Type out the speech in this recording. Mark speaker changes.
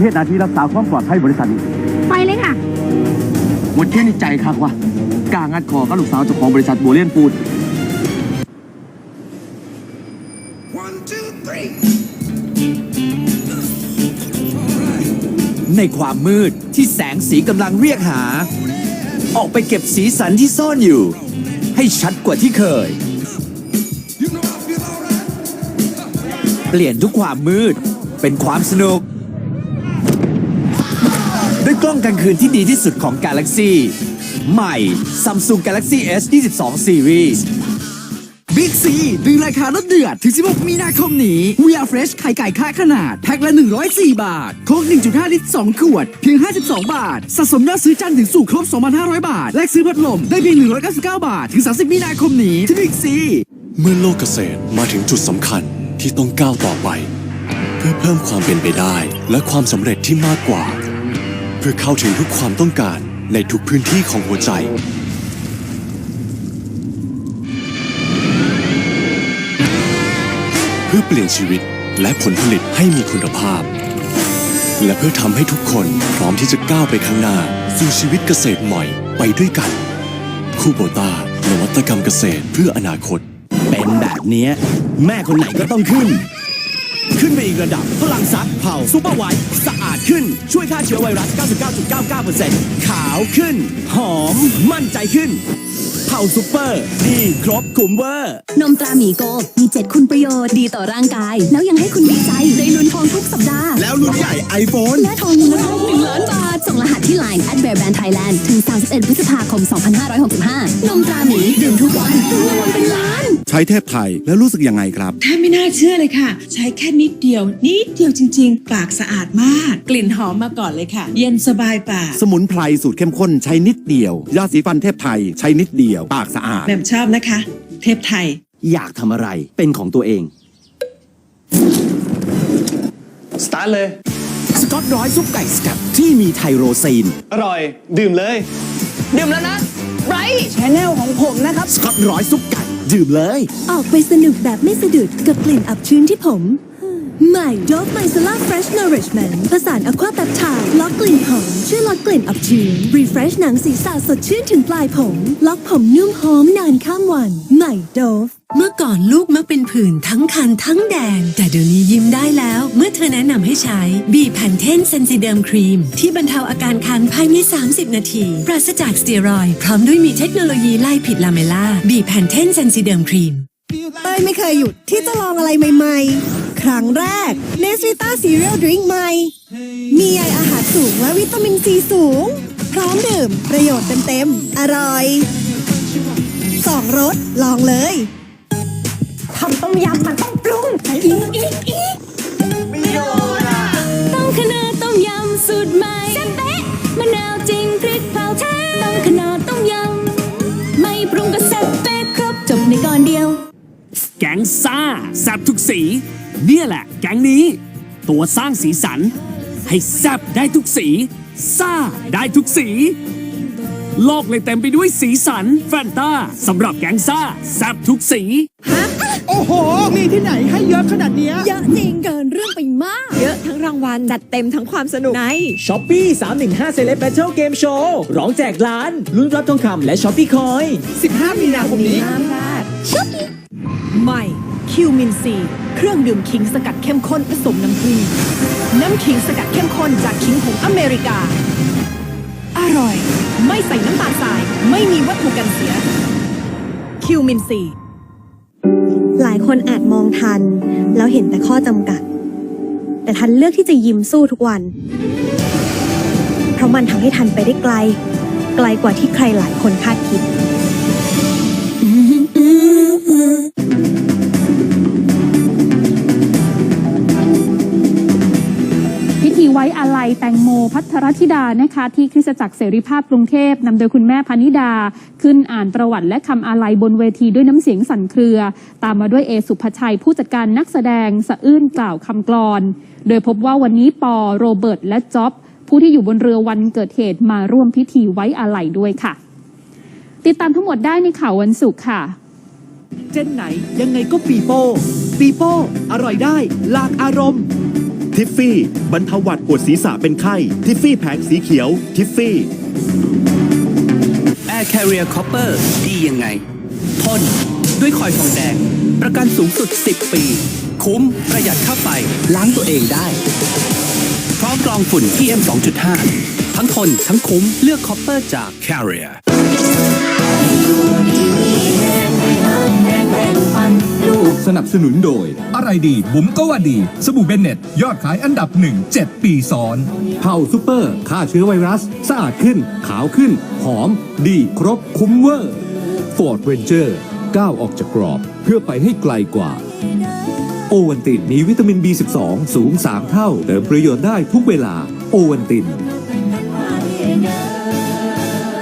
Speaker 1: เหตุหนาทีรักษาความปลอดภัยบริษัทนี้
Speaker 2: ไปเลยค่ะ
Speaker 3: หมดเที่ยงในใจครับว่ากล้างัดคอกับลูกสาวเจ้าของบริษัทบัวเลียนปูน
Speaker 4: One, two, three.
Speaker 5: ในความมืดที่แสงสีกำลังเรียกหา ออกไปเก็บสีสันที่ซ่อนอยู่ ให้ชัดกว่าที่เคย
Speaker 4: You know I feel alright.
Speaker 5: เปลี่ยนทุกความมืดเป็นความสนุกด้วย กล้องกลางคืนที่ดีที่สุดของ Galaxy ใหม่ Samsung Galaxy S 22 Series
Speaker 6: บิ๊กซีดึงราคาลดเดือด ถึง 16 มีนาคมนี้ We are Fresh ไข่ไก่ค่าขนาด แพ็คละ 104 บาท โค้ก1.5 ลิตร 2 ขวด เพียง 52 บาท สะสมยอดซื้อจันถึงสู่ครบ 2,500 บาท และซื้อพัดลม ได้เพียง 199 บาท ถึง 30 มีนาคมนี้ ที่บิ๊กซี
Speaker 7: เมื่อโลกเกษตรมาถึงจุดสำคัญที่ต้องก้าวต่อไป เพื่อเพิ่มความเป็นไปได้ และความสำเร็จที่มากกว่า พื่อเข้าถึงทุกความต้องการในทุกพื้นที่ของหัวใจ เพื่อเปลี่ยนชีวิตและผลผลิตให้มีคุณภาพ และเพื่อทำให้ทุกคนพร้อมที่จะก้าวไปข้างหน้า สู่ชีวิตเกษตรใหม่ไปด้วยกันคูโบตานวัตกรรมเกษตรเพื่ออนาคต
Speaker 5: เป็นแบบนี้แม่คนไหนก็ต้องขึ้น ขึ้นไปอีกระดับพลังซักเผาซูเปอร์ไวท์สะอา ขึ้น ช่วยฆ่าเชื้อไวรัส 99.99%ขาวขึ้น หอม มั่นใจขึ้นเผาซูเปอร์ ดีครบคุ้มเวอร์
Speaker 2: นมตราหมีโก มี7คุณประโยชน์ดีต่อร่างกาย แล้วยังให้คุณดีใจได้ลุ้นทองทุกสัปดาห์
Speaker 5: แล้วรุ่นใหญ่ iPhone
Speaker 2: และทองมูลค่า1ล้านบาท ส่งรหัสที่ Line at Bear Brand Thailand ถึง 31 พฤษภาคม 2565 นมตราหมีดื่มทุกวัน
Speaker 8: ช้เทพไทยแล้วรู้สึกยังไงครับ
Speaker 9: แทบไม่น่าเชื่อเลยค่ะ ใช้แค่นิดเดียว นิดเดียวจริง ๆ ปากสะอาดมาก กลิ่นหอมมาก่อนเลยค่ะ เย็นสบายปาก
Speaker 8: สมุนไพรสูตรเข้มข้นใช้นิดเดียวยาสีฟันเทพไทยใช้นิดเดียว ปากสะอาด
Speaker 9: แหม่มชอบนะคะ เทพไทย
Speaker 5: อยากทำอะไรเป็นของตัวเอง
Speaker 3: สตาร์ทเลย
Speaker 5: สกอตร้อยซุปไก่สกัดที่มีไทโรซีน
Speaker 3: อร่อย ดื่มเลย
Speaker 2: ดื่มแล้วนะไร
Speaker 5: สกอตร้อยซุปไก่ ดื่มเลย
Speaker 2: ออกไปสนุกแบบไม่สะดุดกับกลิ่นอับชื้นที่ผม ใหม่ Dove Micellar Fresh Nourishment ผสานอะควาแปปไทด์ล็อกกลิ่นหอมช่วยลดกลิ่นอับชื้น Refresh หนังศีรษะสดชื่นถึงปลายผม ล็อกผมนุ่มหอมนานข้ามวัน ใหม่ Dove
Speaker 10: เมื่อก่อนลูกมักเป็นผื่นทั้งคันทั้งแดง แต่เดี๋ยวนี้ยิ้มได้แล้ว เมื่อเธอแนะนำให้ใช้บีแพนเทนเซนซิเดิมครีม ที่บรรเทาอาการคันภายใน 30 นาที ปราศจากสเตียรอยด์พร้อมด้วยมีเทคโนโลยีไล่ผิดลาเมล่าบีแพนเทนเซนซิเดิมครีม
Speaker 2: เต้ยไม่เคยหยุดที่จะลองอะไรใหม่ ๆ ครั้งแรกเนสวิต้าซีเรียลดริงใหม่ มีใยอาหารสูงและวิตามินซีสูง พร้อมดื่มประโยชน์เต็มๆ อร่อยสองรสลองเลย ทำต้มยำมันต้องปรุงอีกอีกอีก แก๊งซ่า
Speaker 1: แซบทุกสี เนี่ยแหละ แก๊งนี้ ตัวสร้างสีสัน ให้แซบได้ทุกสี ซ่าได้ทุกสี โลกเลยเต็มไปด้วยสีสัน แฟนตาสำหรับแก๊งซ่าแซบทุกสี
Speaker 6: โอ้โห มีที่ไหนให้เยอะขนาดเนี้ย
Speaker 2: เยอะจริงเกินเรื่องไปมาก เยอะทั้งรางวัลจัดเต็มทั้งความสนุกใน
Speaker 5: ช้อปปี้315 Celeb Battle Game Show ร้องแจกล้าน ลุ้นรับทองคำและช้อปปี้คอย
Speaker 6: 15 มีนาคมนี้
Speaker 10: ใหม่คิวมินซี เครื่องดื่มขิงสกัดเข้มข้นผสมน้ำผึ้งน้ำขิงสกัดเข้มข้นจากขิงผงอเมริกา อร่อย ไม่ใส่น้ำตาลทราย ไม่มีวัตถุกันเสีย คิวมินซี
Speaker 2: หลายคนอาจมองทัน แล้วเห็นแต่ข้อจำกัด แต่ทันเลือกที่จะยิ้มสู้ทุกวัน เพราะมันทำให้ทันไปได้ไกล ไกลกว่าที่ใครหลายคนคาดคิด
Speaker 10: แตงโมพัทรธิดานะคะที่คริสตจักรเสรีภาพกรุงเทพนำโดยคุณแม่พนิดา ขึ้นอ่านประวัติและคำอาลัยบนเวทีด้วยน้ำเสียงสั่นเครือ ตามมาด้วยเอสุภชัยผู้จัดการนักแสดงสะอื้นกล่าวคำกลอน โดยพบว่าวันนี้ปอโรเบิร์ตและจ็อบผู้ที่อยู่บนเรือวันเกิดเหตุมาร่วมพิธีไว้อาลัยด้วยค่ะ ติดตามทั้งหมดได้ในข่าววันศุกร์ค่ะ
Speaker 6: เจนไหนยังไงก็ปีโป้ปีโป้อร่อยได้ หลากอารมณ์
Speaker 5: ทิฟฟี่บรรเทาหวัดปวดศีรษะเป็นไข้ ทิฟฟี่แผงสีเขียว ทิฟฟี่
Speaker 11: Air Carrier Copper ดียังไงทนด้วยคอยทองแดง ประกันสูงสุด 10 ปี คุ้มประหยัดค่าไฟล้างตัวเองได้ พร้อมกรองฝุ่น PM 2.5 ทั้งทนทั้งคุ้มเลือก Copper จาก Carrier
Speaker 12: สนับสนุนโดย อะไรดีบุ๋มก็ว่าดี สบู่เบนเน็ต ยอดขายอันดับหนึ่ง7ปีซ้อน เผาซูเปอร์ฆ่าเชื้อไวรัส สะอาดขึ้น ขาวขึ้น หอม ดีครบคุ้มเวอร์ Ford Ranger ก้าวออกจากกรอบเพื่อไปให้ไกลกว่า โอวันตินมีวิตามิน B12 สูง 3 เท่าเติมประโยชน์ได้ทุกเวลา โอวันติน